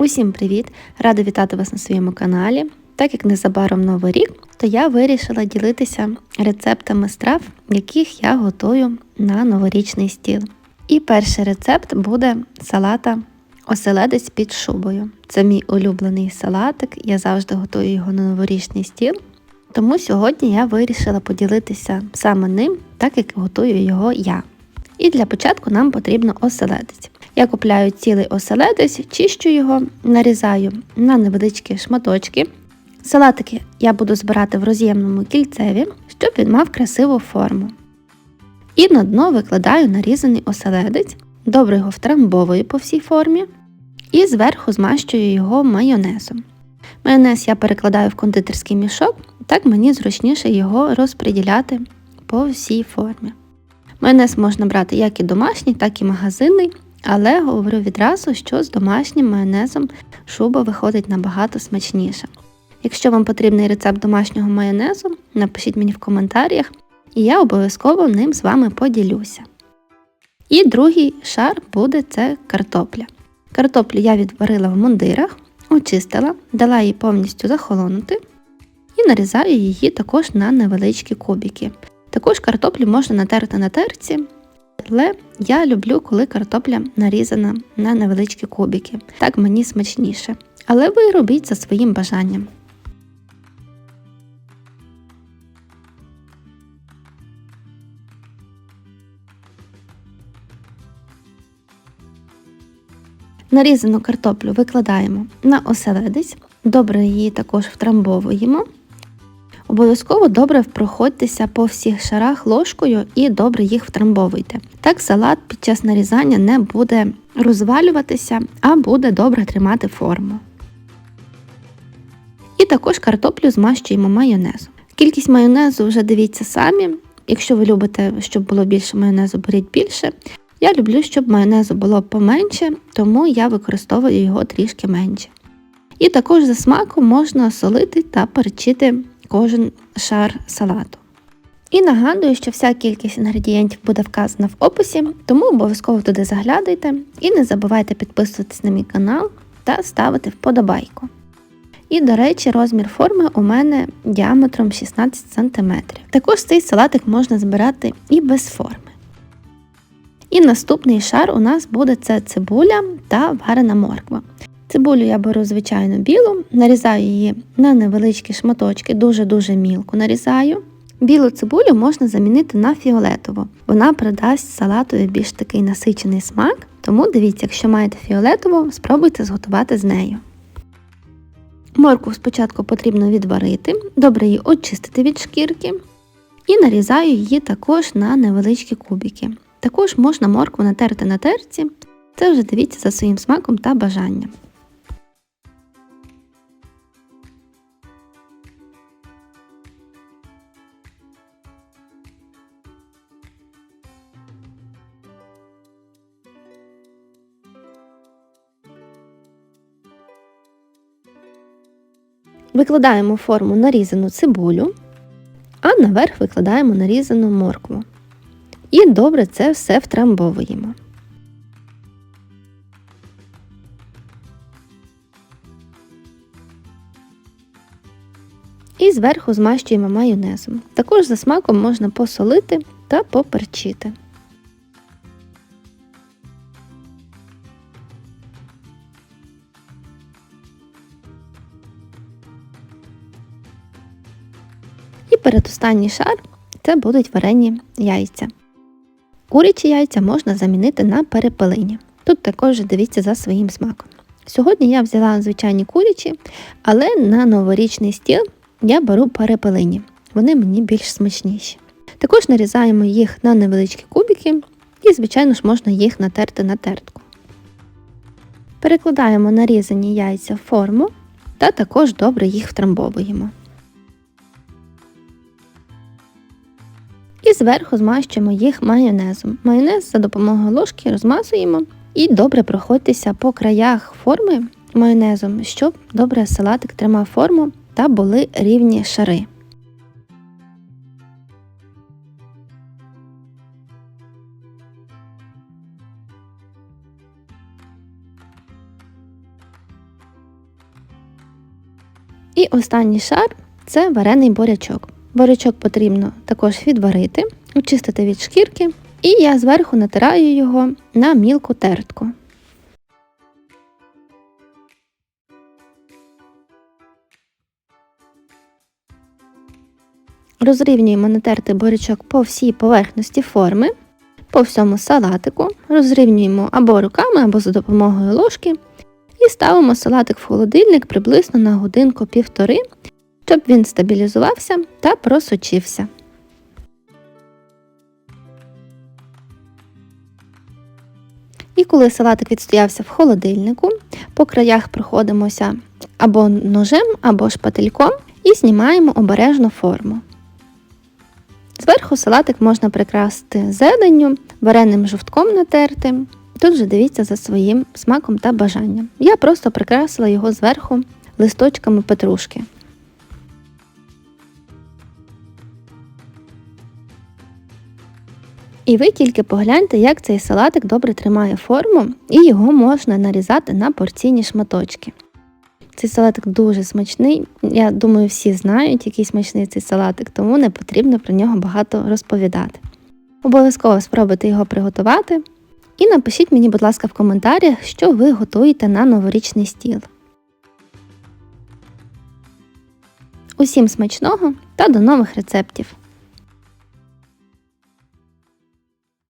Усім привіт! Рада вітати вас на своєму каналі. Так як незабаром новий рік, то я вирішила ділитися рецептами страв, яких я готую на новорічний стіл. І перший рецепт буде салата оселедець під шубою. Це мій улюблений салатик, я завжди готую його на новорічний стіл. Тому сьогодні я вирішила поділитися саме ним, так як готую його я. І для початку нам потрібно оселедець. Я купляю цілий оселедець, чищу його, нарізаю на невеличкі шматочки. Салатики я буду збирати в роз'ємному кільцеві, щоб він мав красиву форму. І на дно викладаю нарізаний оселедець, добре його втрамбовую по всій формі і зверху змащую його майонезом. Майонез я перекладаю в кондитерський мішок, так мені зручніше його розподіляти по всій формі. Майонез можна брати як і домашній, так і магазинний, але говорю відразу, що з домашнім майонезом шуба виходить набагато смачніше. Якщо вам потрібний рецепт домашнього майонезу, напишіть мені в коментарях, і я обов'язково ним з вами поділюся. І другий шар буде це картопля. Картоплю я відварила в мундирах, очистила, дала їй повністю захолонути і нарізаю її також на невеличкі кубики. Також картоплю можна натерти на терці, але я люблю, коли картопля нарізана на невеличкі кубики. Так мені смачніше. Але ви робіть за своїм бажанням. Нарізану картоплю викладаємо на оселедець, добре її також втрамбовуємо. Обов'язково добре проходьтеся по всіх шарах ложкою і добре їх втрамбовуйте. Так салат під час нарізання не буде розвалюватися, а буде добре тримати форму. І також картоплю змащуємо майонезом. Кількість майонезу вже дивіться самі. Якщо ви любите, щоб було більше майонезу, беріть більше. Я люблю, щоб майонезу було поменше, тому я використовую його трішки менше. І також за смаком можна солити та перчити кожен шар салату. І нагадую, що вся кількість інгредієнтів буде вказана в описі, тому обов'язково туди заглядайте і не забувайте підписуватись на мій канал та ставити вподобайку. І, до речі, розмір форми у мене діаметром 16 см. Також цей салатик можна збирати і без форми. І наступний шар у нас буде це цибуля та варена морква. Цибулю я беру звичайно білу, нарізаю її на невеличкі шматочки, дуже-дуже мілко нарізаю. Білу цибулю можна замінити на фіолетову. Вона придасть салатові більш такий насичений смак, тому дивіться, якщо маєте фіолетову, спробуйте зготувати з нею. Морку спочатку потрібно відварити, добре її очистити від шкірки і нарізаю її також на невеличкі кубики. Також можна моркву натерти на терці, це вже дивіться за своїм смаком та бажанням. Викладаємо форму нарізану цибулю, а наверх викладаємо нарізану моркву. І добре це все втрамбовуємо. І зверху змащуємо майонезом. Також за смаком можна посолити та поперчити. І передостанній шар це будуть варені яйця. Курячі яйця можна замінити на перепелині. Тут також дивіться за своїм смаком. Сьогодні я взяла звичайні курячі, але на новорічний стіл я беру перепелині. Вони мені більш смачніші. Також нарізаємо їх на невеличкі кубики і, звичайно ж, можна їх натерти на тертку. Перекладаємо нарізані яйця в форму та також добре їх втрамбовуємо. І зверху змащуємо їх майонезом. Майонез за допомогою ложки розмазуємо і добре проходьтеся по краях форми майонезом, щоб добре салатик тримав форму та були рівні шари. І останній шар це варений борячок. Борячок потрібно також відварити, очистити від шкірки, і я зверху натираю його на мілку тертку. Розрівнюємо натертий борячок по всій поверхності форми, по всьому салатику, розрівнюємо або руками, або за допомогою ложки, і ставимо салатик в холодильник приблизно на годинку-півтори, щоб він стабілізувався та просочився. І коли салатик відстоявся в холодильнику, по краях проходимося або ножем, або шпательком і знімаємо обережно форму. Зверху салатик можна прикрасити зеленню, вареним жовтком натертим. Тут вже дивіться за своїм смаком та бажанням. Я просто прикрасила його зверху листочками петрушки. І ви тільки погляньте, як цей салатик добре тримає форму, і його можна нарізати на порційні шматочки. Цей салатик дуже смачний. Я думаю, всі знають, який смачний цей салатик, тому не потрібно про нього багато розповідати. Обов'язково спробуйте його приготувати. І напишіть мені, будь ласка, в коментарях, що ви готуєте на новорічний стіл. Усім смачного та до нових рецептів!